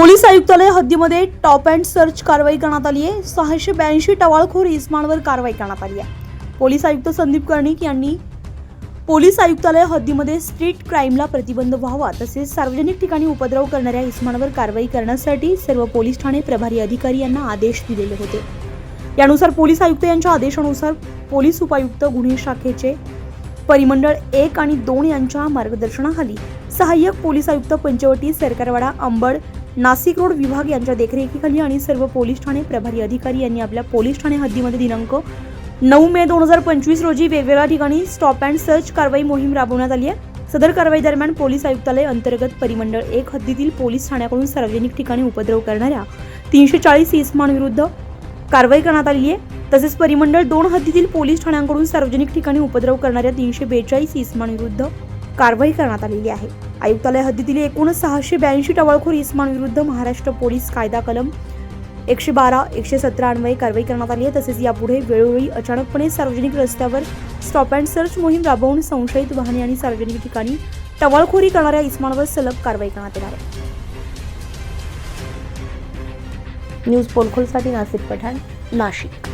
Police आयुक्तालय हद्दीमध्ये top and search कारवाई करण्यात आली आहे. सहाशे ब्याऐंशी टवाळखोर इस्मानवर कारवाई करण्यात आली आहे. पोलीस आयुक्त संदीप कर्णिक यांनी पोलीस आयुक्तालय हद्दीमध्ये स्ट्रीट क्राईमला प्रतिबंध व्हावा तसेच सार्वजनिक ठिकाणी उपद्रव करणाऱ्या इस्मानवर कारवाई करण्यासाठी सर्व पोलीस ठाणे प्रभारी अधिकारी यांना आदेश दिलेले होते. यानुसार पोलीस आयुक्त यांच्या आदेशानुसार पोलीस उपायुक्त गुन्हे शाखेचे परिमंडळ एक आणि दोन यांच्या मार्गदर्शनाखाली सहाय्यक पोलीस आयुक्त पंचवटी सरकारवाडा अंबड नाशिक रोड विभाग यांच्या देखरेखीखाली आणि सर्व पोलीस ठाणे प्रभारी अधिकारी यांनी आपल्या पोलीस ठाणे हद्दीमध्ये दिनांक नऊ मे दोन हजार पंचवीस रोजी वेगवेगळ्या ठिकाणी स्टॉप अँड सर्च कारवाई मोहीम राबवण्यात आली आहे. सदर कारवाई दरम्यान पोलीस आयुक्तालय अंतर्गत परिमंडळ एक हद्दीतील पोलीस ठाण्याकडून सार्वजनिक ठिकाणी उपद्रव करणाऱ्या तीनशे चाळीस इसमांविरुद्ध कारवाई करण्यात आली आहे. तसेच परिमंडळ दोन हद्दीतील पोलीस ठाण्यांकडून सार्वजनिक ठिकाणी उपद्रव करणाऱ्या तीनशे बेचाळीस इस्मांविरुद्ध कारवाई करण्यात आलेली आहे. आयुक्तालय हद्दीतील एकूण सहाशे ब्याऐंशी टवाळखोर इस्मांविरुद्ध महाराष्ट्र पोलीस कायदा कलम एकशे बारा एकशे सतरा अन्वये कारवाई करण्यात आली आहे. तसेच यापुढे वेळोवेळी अचानकपणे सार्वजनिक रस्त्यावर स्टॉप अँड सर्च मोहीम राबवून संशयित वाहने आणि सार्वजनिक ठिकाणी टवाळखोरी करणाऱ्या इस्मांवर सलग कारवाई करण्यात येणार आहे. न्यूज पोलखोलसाठी नासिक पठाण नाशिक.